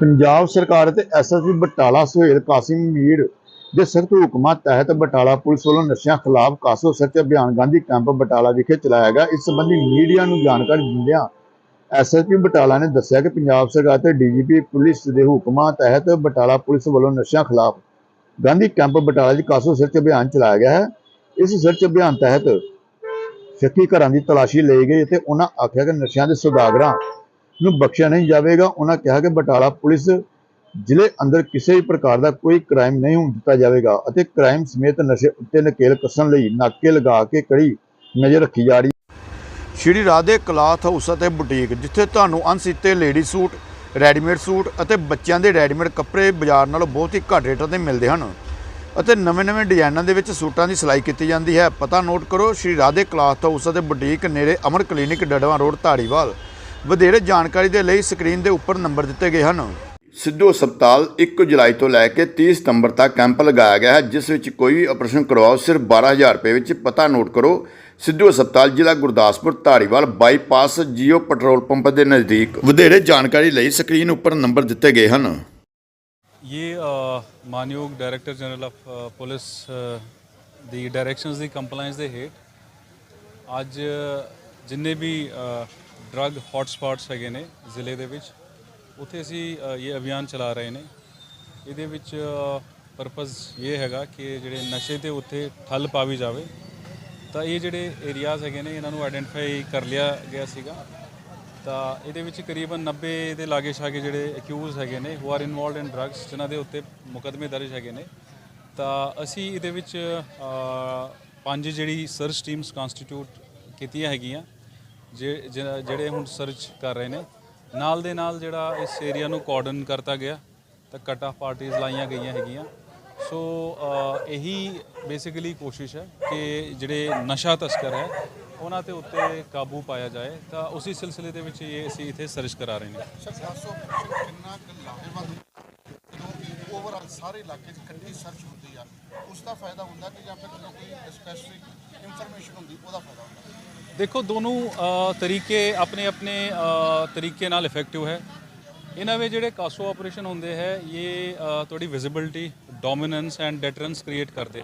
ਪੰਜਾਬ ਸਰਕਾਰ ਅਤੇ ਐਸਐਸਪੀ ਬਟਾਲਾ ਸੁਹੇਲ ਕਾਸਿਮ ਮੀਰ ਦੇ ਸਖਤ ਹੁਕਮਾਂ ਤਹਿਤ ਬਟਾਲਾ ਪੁਲਿਸ ਵੱਲੋਂ ਨਸ਼ਿਆਂ ਖਿਲਾਫ ਕਾਸੋ ਸਰਚ ਅਭਿਆਨ ਗਾਂਧੀ ਕੈਂਪ ਬਟਾਲਾ ਵਿਖੇ ਚਲਾਇਆ ਗਿਆ। ਇਸ ਸੰਬੰਧੀ ਮੀਡੀਆ ਨੂੰ ਜਾਣਕਾਰੀ ਦਿੰਦਿਆਂ ਐਸਐਸਪੀ ਬਟਾਲਾ ਨੇ ਦੱਸਿਆ ਕਿ ਪੰਜਾਬ ਸਰਕਾਰ ਤੇ ਡੀਜੀਪੀ ਪੁਲਿਸ ਦੇ ਹੁਕਮਾਂ ਤਹਿਤ ਬਟਾਲਾ ਪੁਲਿਸ ਵੱਲੋਂ ਨਸ਼ਿਆਂ ਖਿਲਾਫ ਗਾਂਧੀ ਕੈਂਪ ਬਟਾਲਾ 'ਚ ਕਾਸੋ ਸਰਚ ਅਭਿਆਨ ਚਲਾਇਆ ਗਿਆ ਹੈ। ਇਸ ਸਰਚ ਅਭਿਆਨ ਤਹਿਤ ਸ਼ੱਕੀ ਘਰਾਂ ਦੀ ਤਲਾਸ਼ੀ ਲਈ ਗਈ ਅਤੇ ਉਹਨਾਂ ਆਖਿਆ ਕਿ ਨਸ਼ਿਆਂ ਦੇ ਸੁਦਾਗਰਾਂ ਨੂੰ ਬਖਸ਼ਿਆ ਨਹੀਂ ਜਾਵੇਗਾ, ਉਹਨਾਂ ਕਿਹਾ ਕਿ ਬਟਾਲਾ ਪੁਲਿਸ ਜ਼ਿਲ੍ਹੇ ਅੰਦਰ ਕਿਸੇ ਵੀ ਪ੍ਰਕਾਰ ਦਾ ਕੋਈ ਕ੍ਰਾਈਮ ਨਹੀਂ ਹੋਣ ਦਿੱਤਾ ਜਾਵੇਗਾ ਅਤੇ ਕ੍ਰਾਈਮ ਸਮੇਤ ਨਸ਼ੇ ਉੱਤੇ ਨਕੇਲ ਕੱਸਣ ਲਈ ਨਾਕੇ ਲਗਾ ਕੇ ਕੜੀ ਨਜ਼ਰ ਰੱਖੀ ਜਾ ਰਹੀ ਸ਼੍ਰੀ ਰਾਧੇ ਕਲਾਥ ਹਾਊਸ ਅਤੇ ਬੁਟੀਕ, ਜਿੱਥੇ ਤੁਹਾਨੂੰ ਅਣਸੀਤੇ ਲੇਡੀ ਸੂਟ, ਰੈਡੀਮੇਡ ਸੂਟ ਅਤੇ ਬੱਚਿਆਂ ਦੇ ਰੈਡੀਮੇਡ ਕੱਪੜੇ ਬਾਜ਼ਾਰ ਨਾਲੋਂ ਬਹੁਤ ਹੀ ਘੱਟ ਰੇਟਾਂ ਤੇ ਮਿਲਦੇ ਹਨ ਅਤੇ ਨਵੇਂ-ਨਵੇਂ ਡਿਜ਼ਾਈਨਾਂ ਦੇ ਵਿੱਚ ਸੂਟਾਂ ਦੀ ਸਿਲਾਈ ਕੀਤੀ ਜਾਂਦੀ ਹੈ। ਪਤਾ ਨੋਟ ਕਰੋ, ਸ਼੍ਰੀ ਰਾਧੇ ਕਲਾਥ ਹਾਊਸ ਅਤੇ ਬੁਟੀਕ ਨੇੜੇ ਅਮਰ ਕਲੀਨਿਕ ਡੜਵਾ ਰੋਡ, ਧਾਰੀਵਾਲ। ਵਧੇਰੇ ਜਾਣਕਾਰੀ ਦੇ ਲਈ ਸਕਰੀਨ ਦੇ ਉੱਪਰ ਨੰਬਰ ਦਿੱਤੇ ਗਏ ਹਨ। ਸਿੱਧੂ ਹਸਪਤਾਲ 1 ਜੁਲਾਈ ਤੋਂ ਲੈ ਕੇ 30 ਸਤੰਬਰ ਤੱਕ ਕੈਂਪ ਲਗਾਇਆ ਗਿਆ ਹੈ ਜਿਸ ਵਿੱਚ ਕੋਈ ਵੀ ਆਪਰੇਸ਼ਨ ਕਰਵਾਓ ਸਿਰਫ 12000 ਰੁਪਏ ਵਿੱਚ ਪਤਾ ਨੋਟ ਕਰੋ। ਸਿੱਧੂ ਹਸਪਤਾਲ ਜ਼ਿਲ੍ਹਾ Gurdaspur Dhariwal bypass Jio petrol pump ਦੇ ਨਜ਼ਦੀਕ। ਵਧੇਰੇ ਜਾਣਕਾਰੀ ਲਈ ਸਕਰੀਨ ਉੱਪਰ ਨੰਬਰ ਦਿੱਤੇ ਗਏ ਹਨ। ये ਮਾਨਯੋਗ ਡਾਇਰੈਕਟਰ ਜਨਰਲ ਆਫ ਪੁਲਿਸ ਦੀ ਡਾਇਰੈਕਸ਼ਨਸ ਦੀ ਕੰਪਲਾਈਂਸ ਦੇ ਹੇਠ ਅੱਜ ਜਿੰਨੇ ਵੀ ਡਰੱਗ ਹੌਟ ਹੈਗੇ ਨੇ ਜ਼ਿਲ੍ਹੇ ਦੇ ਵਿੱਚ। ਉੱਥੇ ਅਸੀਂ ਇਹ ਅਭਿਆਨ ਚਲਾ ਰਹੇ ਨੇ। ਇਹਦੇ ਵਿੱਚ ਪਰਪਸ ਇਹ ਹੈਗਾ ਕਿ ਜਿਹੜੇ ਨਸ਼ੇ ਤੇ ਉੱਥੇ ਠੱਲ ਪਾਵੀ ਜਾਵੇ। ਤਾਂ ਇਹ ਜਿਹੜੇ ਏਰੀਆਜ਼ ਹੈਗੇ ਨੇ, ਇਹਨਾਂ ਨੂੰ ਆਇਡੈਂਟੀਫਾਈ ਕਰ ਲਿਆ ਗਿਆ ਸੀਗਾ। ਤਾਂ ਇਹਦੇ ਵਿੱਚ ਕਰੀਬਨ 90 ਦੇ ਲਾਗੇ ਛਾਗੇ ਜਿਹੜੇ ਅਕਿਊਜ਼ ਹੈਗੇ ਨੇ who are involved in drugs ਜਿਨ੍ਹਾਂ ਦੇ ਉੱਤੇ ਮੁਕੱਦਮੇ ਦਰਜ ਹੈਗੇ ਨੇ। ਤਾਂ ਅਸੀਂ ਇਹਦੇ ਵਿੱਚ ਪੰਜ ਜਿਹੜੀ ਸਰਚ ਟੀਮਸ ਕਨਸਟੀਟਿਊਟ ਕੀਤੀਆਂ ਹੈਗੀਆਂ। ਜਿਹੜੇ ਹੁਣ ਸਰਚ ਕਰ ਰਹੇ ਨੇ, ਨਾਲ ਦੇ ਨਾਲ ਜਿਹੜਾ ਇਸ ਏਰੀਆ ਨੂੰ ਕੋਆਰਡਨ ਕਰਤਾ ਗਿਆ, ਤਾਂ ਕਟ ਆਫ ਪਾਰਟੀਆਂ ਲਾਈਆਂ ਗਈਆਂ ਹੈਗੀਆਂ। ਸੋ ਇਹੀ ਬੇਸਿਕਲੀ ਕੋਸ਼ਿਸ਼ ਹੈ ਕਿ ਜਿਹੜੇ ਨਸ਼ਾ ਤਸਕਰ ਹੈ, ਉਹਨਾਂ ਤੇ ਉੱਤੇ ਕਾਬੂ ਪਾਇਆ ਜਾਏ। ਤਾਂ ਉਸੇ ਸਿਲਸਿਲੇ ਦੇ ਵਿੱਚ ਇਹ ਅਸੀਂ ਇੱਥੇ ਸਰਚ ਕਰਾ ਰਹੇ ਨੇ। ਸਰ 500 ਕਿੰਨਾ ਲਾਹੇਵੰਦ ਓਵਰਆਲ ਸਾਰੇ ਇਲਾਕੇ 'ਚ ਇਕੱਠੀ ਸਰਚ ਹੁੰਦੀ ਆ ਉਸ ਦਾ ਫਾਇਦਾ ਹੁੰਦਾ ਕਿ ਜਾਂ ਫਿਰ ਜਦੋਂ ਕੋਈ ਸਪੈਸੀਫਿਕ ਇਨਫੋਰਮੇਸ਼ਨ ਹੁੰਦੀ ਉਹਦਾ ਫਾਇਦਾ ਹੁੰਦਾ। ਦੇਖੋ ਦੋਨੋਂ ਤਰੀਕੇ ਆਪਣੇ ਆਪਣੇ ਤਰੀਕੇ ਨਾਲ ਇਫੈਕਟਿਵ ਹੈ। ਇਹਨਾਂ ਵਿੱਚ ਜਿਹੜੇ ਕਾਸੋ ਆਪਰੇਸ਼ਨ ਹੁੰਦੇ ਹੈ ਇਹ ਅ, ਤੁਹਾਡੀ visibility dominance and deterrence create ਕਰਦੇ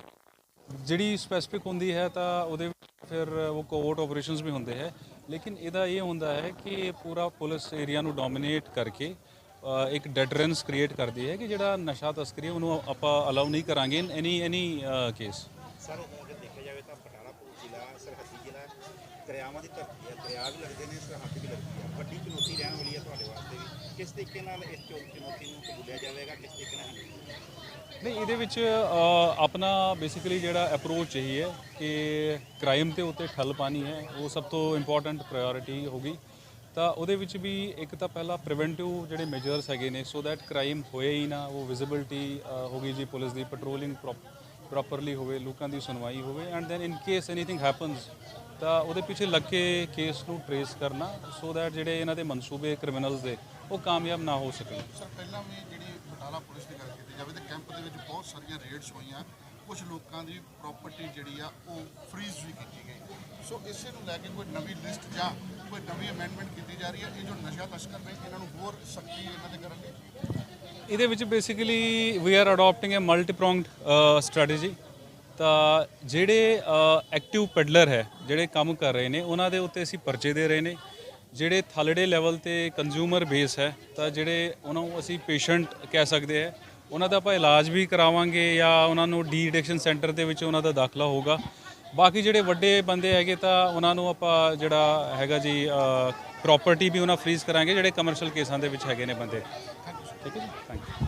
ਜਿਹੜੀ ਸਪੈਸੀਫਿਕ ਹੁੰਦੀ ਹੈ ਤਾਂ ਉਹਦੇ ਵਿੱਚ ਫਿਰ ਉਹ ਕੋਵਰਟ ਆਪਰੇਸ਼ਨਸ ਵੀ ਹੁੰਦੇ ਹੈ। ਲੇਕਿਨ ਇਹਦਾ ਇਹ ਹੁੰਦਾ ਹੈ ਕਿ ਪੂਰਾ ਪੁਲਿਸ ਏਰੀਆ ਨੂੰ ਡੋਮੀਨੇਟ ਕਰਕੇ ਇੱਕ ਡੈਟਰੈਂਸ ਕ੍ਰੀਏਟ ਕਰਦੀ ਹੈ ਕਿ ਜਿਹੜਾ ਨਸ਼ਾ ਤਸਕਰੀ ਉਹਨੂੰ ਆਪਾਂ ਅਲਾਉ ਨਹੀਂ ਕਰਾਂਗੇ। ਇਨ ਐਨੀ ਐਨੀ ਕੇਸ ਸਰ ਅਗਰ ਦੇਖਿਆ ਜਾਵੇ ਤਾਂ ਪਟਾਲਾ ਪੁਰ ਜ਼ਿਲ੍ਹਾ ਸਰਹੱਦੀ ਜ਼ਿਲ੍ਹਾ ਦਰਿਆਵਾਂ ਦੀ ਧਰਤੀ ਹੈ। ਦਰਿਆ ਵੀ ਲੱਗਦੇ ਨੇ ਸਰਹੱਦ ਵੀ ਲੱਗਦੀ ਹੈ। ਵੱਡੀ ਚੁਣੌਤੀ ਰਹਿਣ ਵਾਲੀ ਹੈ ਤੁਹਾਡੇ ਵਾਸਤੇ ਵੀ। ਕਿਸ ਤਰੀਕੇ ਨਾਲ ਇਸ ਚੁ- ਚੁਣੌਤੀ ਨੂੰ ਕਬੂਲਿਆ ਜਾਵੇਗਾ? ਕਿਸ ਤਰੀਕੇ ਨਾਲ handle ਕੀਤਾ ਜਾਵੇਗਾ? ਨਹੀਂ ਇਹਦੇ ਵਿੱਚ ਆਪਣਾ ਬੇਸਿਕਲੀ ਜਿਹੜਾ ਅਪਰੋਚ ਇਹੀ ਹੈ ਕਿ ਕ੍ਰਾਈਮ ਤੇ ਉੱਤੇ ਠੱਲ ਪਾਣੀ ਹੈ। ਉਹ ਸਭ ਤੋਂ ਇੰਪੋਰਟੈਂਟ ਪ੍ਰਾਇੋਰਟੀ ਹੋਗੀ ਤਾਂ ਉਹਦੇ ਵਿੱਚ ਵੀ ਇੱਕ ਤਾਂ ਪਹਿਲਾ ਪ੍ਰੀਵੈਂਟਿਵ ਜਿਹੜੇ ਮੈਜਰਸ ਹੈਗੇ ਨੇ ਸੋ ਦੈਟ ਕ੍ਰਾਈਮ ਹੋਏ ਹੀ ਨਾ, ਉਹ ਵਿਜ਼ਿਬਿਲਟੀ ਗਈ ਜੀ ਪੁਲਿਸ ਦੀ ਪੈਟਰੋਲਿੰਗ ਪ੍ਰੋਪਰਲੀ ਹੋਵੇ, ਲੋਕਾਂ ਦੀ ਸੁਣਵਾਈ ਹੋਵੇ and then in case anything happens ਤਾਂ ਉਹਦੇ ਪਿੱਛੇ ਲੱਗ ਕੇ ਕੇਸ ਨੂੰ ਟਰੇਸ ਕਰਨਾ ਸੋ ਦੈਟ ਜਿਹੜੇ ਇਹਨਾਂ ਦੇ ਮਨਸੂਬੇ ਕ੍ਰਿਮੀਨਲਸ ਦੇ, ਉਹ ਕਾਮਯਾਬ ਨਾ ਹੋ ਸਕਣ। ਸਰ, ਪਹਿਲਾਂ ਵੀ ਜਿਹੜੀ ਬਟਾਲਾ ਪੁਲਿਸ ਦੀ ਗੱਲ ਕੀਤੀ ਜਾਵੇ, ਤਾਂ ਕੈਂਪ ਦੇ ਵਿੱਚ ਬਹੁਤ ਸਾਰੀਆਂ ਰੇਡਸ ਹੋਈਆਂ। ਕੁਝ ਲੋਕਾਂ ਦੀ ਪ੍ਰਾਪਰਟੀ ਜਿਹੜੀ ਆ ਉਹ ਫ੍ਰੀਜ਼ ਵੀ ਕੀਤੀ ਗਈ। ਸੋ ਇਸੇ ਨੂੰ ਲੈ ਕੇ ਕੋਈ ਨਵੀਂ ਲਿਸਟ ਜਾਂ ਕੋਈ ਨਵੀਂ ਅਮੈਂਡਮੈਂਟ ਕੀਤੀ ਜਾ ਰਹੀ ਹੈ। ਇਹ ਜੋ ਨਸ਼ਾ ਤਸਕਰ ਨੇ, ਇਹਨਾਂ ਨੂੰ ਹੋਰ ਸਖਤੀ ਇਹਨਾਂ ਦੇ ਕਰਨਗੇ ਇਹਦੇ ਵਿੱਚ basically we are adapting a multi pronged strategy ਤਾਂ ਜਿਹੜੇ ਐਕਟਿਵ ਪੈਡਲਰ ਹੈ, ਜਿਹੜੇ ਕੰਮ ਕਰ ਰਹੇ ਨੇ, ਉਹਨਾਂ ਦੇ ਉੱਤੇ ਅਸੀਂ ਪਰਚੇ ਦੇ ਰਹੇ ਨੇ। ਜਿਹੜੇ ਥਲੜੇ ਲੈਵਲ ਤੇ ਕੰਜ਼ਿਊਮਰ ਬੇਸ ਹੈ, ਤਾਂ ਜਿਹੜੇ ਉਹਨਾਂ ਨੂੰ ਅਸੀਂ ਪੇਸ਼ੈਂਟ ਕਹਿ ਸਕਦੇ ਹੈ। ਉਹਨਾਂ ਦਾ ਆਪਾਂ ਇਲਾਜ ਵੀ ਕਰਾਵਾਂਗੇ ਜਾਂ ਉਹਨਾਂ ਨੂੰ ਡੀ ਐਡਿਕਸ਼ਨ ਸੈਂਟਰ ਦੇ ਵਿੱਚ ਉਹਨਾਂ ਦਾ ਦਾਖਲਾ ਹੋਊਗਾ। ਬਾਕੀ ਜਿਹੜੇ ਵੱਡੇ ਬੰਦੇ ਹੈਗੇ ਤਾਂ ਉਹਨਾਂ ਨੂੰ ਆਪਾਂ ਜਿਹੜਾ ਹੈਗਾ ਜੀ ਪ੍ਰਾਪਰਟੀ ਵੀ ਉਹਨਾਂ ਫ੍ਰੀਜ਼ ਕਰਾਂਗੇ, ਜਿਹੜੇ ਕਮਰਸ਼ੀਅਲ ਕੇਸਾਂ ਦੇ ਵਿੱਚ ਹੈਗੇ ਨੇ ਬੰਦੇ। ਠੀਕ ਹੈ ਜੀ? Thank you